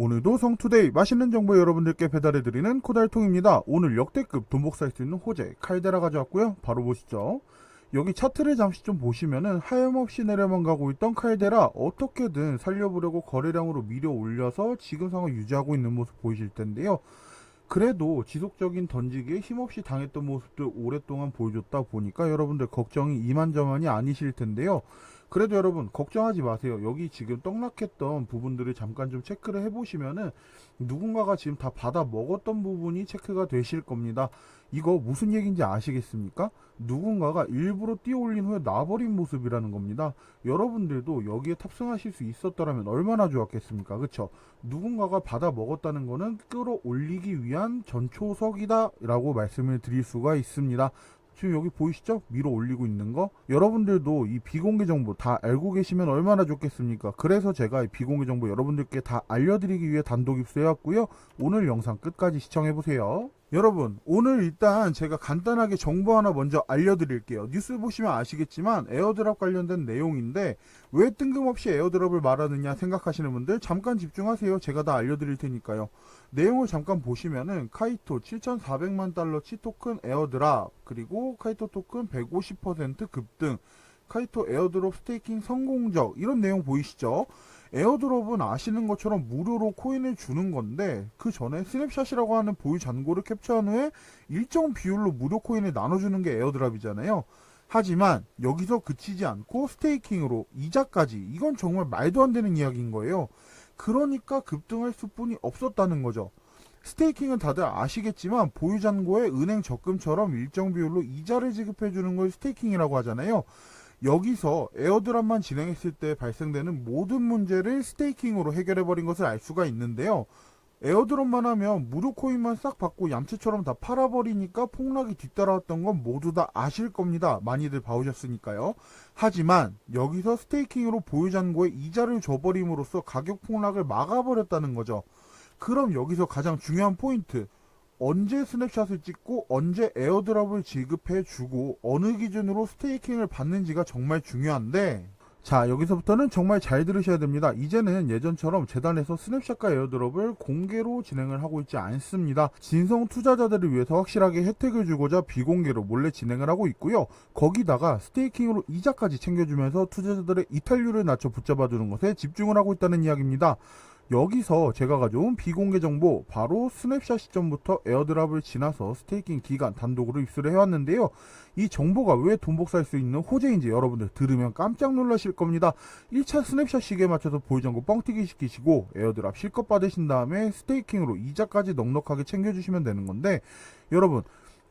오늘도 성투데이 맛있는 정보 여러분들께 배달해드리는 코달통입니다. 오늘 역대급 돈 복사할 수 있는 호재 칼데라 가져왔고요. 바로 보시죠. 여기 차트를 잠시 좀 보시면은 하염없이 내려만 가고 있던 칼데라 어떻게든 살려보려고 거래량으로 밀어 올려서 지금 상황 유지하고 있는 모습 보이실 텐데요. 그래도 지속적인 던지기에 힘없이 당했던 모습들 오랫동안 보여줬다 보니까 여러분들 걱정이 이만저만이 아니실 텐데요. 그래도 여러분 걱정하지 마세요. 여기 지금 떡락했던 부분들을 잠깐 좀 체크를 해보시면은 누군가가 지금 다 받아 먹었던 부분이 체크가 되실 겁니다. 이거 무슨 얘기인지 아시겠습니까? 누군가가 일부러 띄어 올린 후에 놔버린 모습이라는 겁니다. 여러분들도 여기에 탑승하실 수 있었더라면 얼마나 좋았겠습니까? 그쵸? 누군가가 받아 먹었다는 거는 끌어올리기 위한 전초석이다 라고 말씀을 드릴 수가 있습니다. 지금 여기 보이시죠? 밀어 올리고 있는 거. 여러분들도 이 비공개 정보 다 알고 계시면 얼마나 좋겠습니까? 그래서 제가 이 비공개 정보 여러분들께 다 알려드리기 위해 단독 입수해왔고요. 오늘 영상 끝까지 시청해보세요. 여러분, 오늘 일단 제가 간단하게 정보 하나 먼저 알려드릴게요. 뉴스 보시면 아시겠지만 에어드랍 관련된 내용인데 왜 뜬금없이 에어드랍을 말하느냐 생각하시는 분들 잠깐 집중하세요. 제가 다 알려드릴 테니까요. 내용을 잠깐 보시면은 카이토 7,400만 달러치 토큰 에어드랍 그리고 카이토 토큰 150% 급등 카이토 에어드롭 스테이킹 성공적 이런 내용 보이시죠? 에어드롭은 아시는 것처럼 무료로 코인을 주는 건데 그 전에 스냅샷이라고 하는 보유 잔고를 캡처한 후에 일정 비율로 무료 코인을 나눠주는 게 에어드랍이잖아요. 하지만 여기서 그치지 않고 스테이킹으로 이자까지 이건 정말 말도 안 되는 이야기인 거예요. 그러니까 급등할 수뿐이 없었다는 거죠. 스테이킹은 다들 아시겠지만 보유 잔고에 은행 적금처럼 일정 비율로 이자를 지급해 주는 걸 스테이킹이라고 하잖아요. 여기서 에어드랍만 진행했을 때 발생되는 모든 문제를 스테이킹으로 해결해 버린 것을 알 수가 있는데요. 에어드롭만 하면 무료 코인만 싹 받고 얌체처럼 다 팔아버리니까 폭락이 뒤따라왔던 건 모두 다 아실 겁니다. 많이들 봐오셨으니까요. 하지만 여기서 스테이킹으로 보유잔고에 이자를 줘버림으로써 가격 폭락을 막아버렸다는 거죠. 그럼 여기서 가장 중요한 포인트. 언제 스냅샷을 찍고 언제 에어드랍을 지급해 주고 어느 기준으로 스테이킹을 받는지가 정말 중요한데 자 여기서부터는 정말 잘 들으셔야 됩니다. 이제는 예전처럼 재단에서 스냅샷과 에어드롭을 공개로 진행을 하고 있지 않습니다. 진성 투자자들을 위해서 확실하게 혜택을 주고자 비공개로 몰래 진행을 하고 있고요. 거기다가 스테이킹으로 이자까지 챙겨주면서 투자자들의 이탈률을 낮춰 붙잡아두는 것에 집중을 하고 있다는 이야기입니다. 여기서 제가 가져온 비공개 정보 바로 스냅샷 시점부터 에어드랍을 지나서 스테이킹 기간 단독으로 입수를 해왔는데요. 이 정보가 왜 돈 복사할 수 있는 호재인지 여러분들 들으면 깜짝 놀라실 겁니다. 1차 스냅샷 시기에 맞춰서 보유정보 뻥튀기 시키시고 에어드랍 실컷 받으신 다음에 스테이킹으로 이자까지 넉넉하게 챙겨주시면 되는 건데 여러분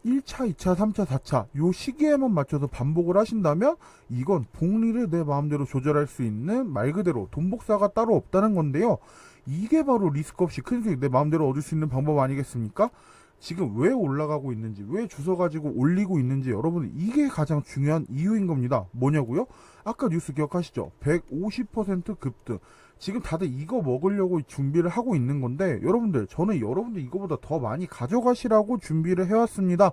1차, 2차, 3차, 4차 요 시기에만 맞춰서 반복을 하신다면 이건 복리를 내 마음대로 조절할 수 있는 말 그대로 돈 복사가 따로 없다는 건데요. 이게 바로 리스크 없이 큰 수익 내 마음대로 얻을 수 있는 방법 아니겠습니까? 지금 왜 올라가고 있는지, 왜 주워 가지고 올리고 있는지 여러분 이게 가장 중요한 이유인 겁니다. 뭐냐고요? 아까 뉴스 기억하시죠? 150% 급등. 지금 다들 이거 먹으려고 준비를 하고 있는 건데 여러분들 저는 여러분들 이거보다 더 많이 가져가시라고 준비를 해왔습니다.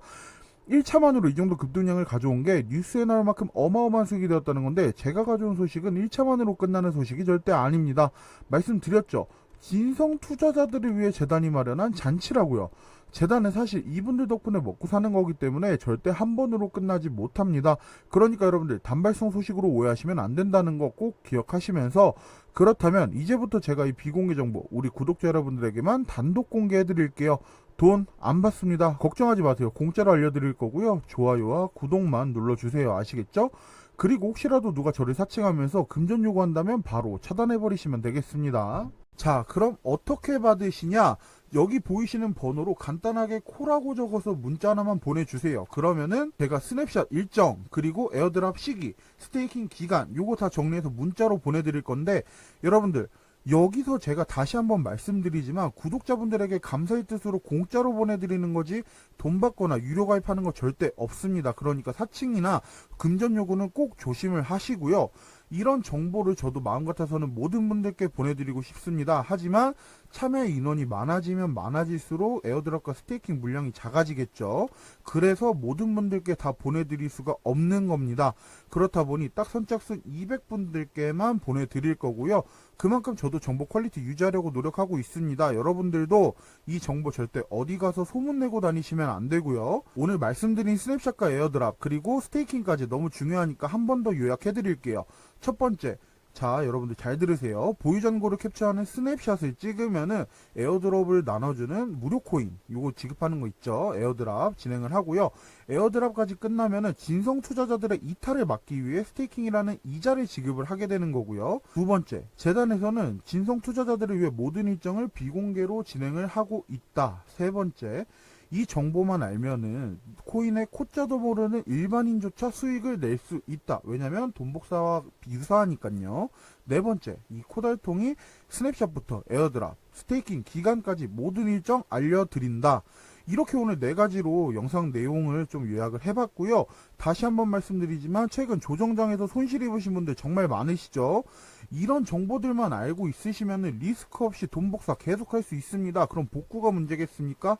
1차만으로 이 정도 급등량을 가져온 게 뉴스에 나올 만큼 어마어마한 수익이 되었다는 건데 제가 가져온 소식은 1차만으로 끝나는 소식이 절대 아닙니다. 말씀드렸죠. 진성 투자자들을 위해 재단이 마련한 잔치라고요. 재단은 사실 이분들 덕분에 먹고 사는 거기 때문에 절대 한 번으로 끝나지 못합니다. 그러니까 여러분들 단발성 소식으로 오해하시면 안 된다는 거 꼭 기억하시면서 그렇다면 이제부터 제가 이 비공개 정보 우리 구독자 여러분들에게만 단독 공개해 드릴게요. 돈 안 받습니다. 걱정하지 마세요. 공짜로 알려드릴 거고요. 좋아요와 구독만 눌러주세요. 아시겠죠? 그리고 혹시라도 누가 저를 사칭하면서 금전 요구한다면 바로 차단해버리시면 되겠습니다. 자, 그럼 어떻게 받으시냐? 여기 보이시는 번호로 간단하게 코라고 적어서 문자 하나만 보내주세요. 그러면은 제가 스냅샷 일정, 그리고 에어드랍 시기, 스테이킹 기간, 요거 다 정리해서 문자로 보내드릴 건데, 여러분들, 여기서 제가 다시 한번 말씀드리지만 구독자분들에게 감사의 뜻으로 공짜로 보내드리는 거지 돈 받거나 유료 가입하는 거 절대 없습니다. 그러니까 사칭이나 금전 요구는 꼭 조심을 하시고요. 이런 정보를 저도 마음 같아서는 모든 분들께 보내드리고 싶습니다. 하지만 참여 인원이 많아지면 많아질수록 에어드랍과 스테이킹 물량이 작아지겠죠. 그래서 모든 분들께 다 보내드릴 수가 없는 겁니다. 그렇다 보니 딱 선착순 200분들께만 보내드릴 거고요. 그만큼 저도 정보 퀄리티 유지하려고 노력하고 있습니다. 여러분들도 이 정보 절대 어디 가서 소문내고 다니시면 안 되고요. 오늘 말씀드린 스냅샷과 에어드랍 그리고 스테이킹까지 너무 중요하니까 한 번 더 요약해드릴게요. 첫 번째, 자, 여러분들 잘 들으세요. 보유 잔고를 캡처하는 스냅샷을 찍으면은 에어드랍을 나눠주는 무료 코인, 요거 지급하는 거 있죠. 에어드랍 진행을 하고요. 에어드랍까지 끝나면은 진성 투자자들의 이탈을 막기 위해 스테이킹이라는 이자를 지급을 하게 되는 거고요. 두 번째, 재단에서는 진성 투자자들을 위해 모든 일정을 비공개로 진행을 하고 있다. 세 번째, 이 정보만 알면은 코인의 코자도 모르는 일반인조차 수익을 낼 수 있다. 왜냐면 돈복사와 유사하니까요. 네 번째, 이 코달통이 스냅샷부터 에어드랍, 스테이킹 기간까지 모든 일정 알려드린다. 이렇게 오늘 네 가지로 영상 내용을 좀 요약을 해봤고요. 다시 한번 말씀드리지만 최근 조정장에서 손실 입으신 분들 정말 많으시죠? 이런 정보들만 알고 있으시면 리스크 없이 돈 복사 계속할 수 있습니다. 그럼 복구가 문제겠습니까?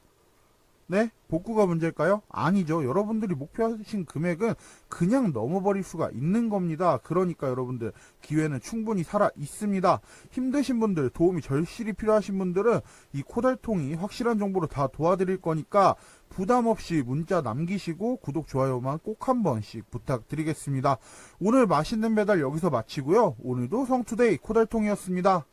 네? 복구가 문제일까요? 아니죠. 여러분들이 목표하신 금액은 그냥 넘어버릴 수가 있는 겁니다. 그러니까 여러분들 기회는 충분히 살아 있습니다. 힘드신 분들, 도움이 절실히 필요하신 분들은 이 코달통이 확실한 정보로 다 도와드릴 거니까 부담 없이 문자 남기시고 구독, 좋아요만 꼭 한 번씩 부탁드리겠습니다. 오늘 맛있는 배달 여기서 마치고요. 오늘도 성투데이 코달통이었습니다.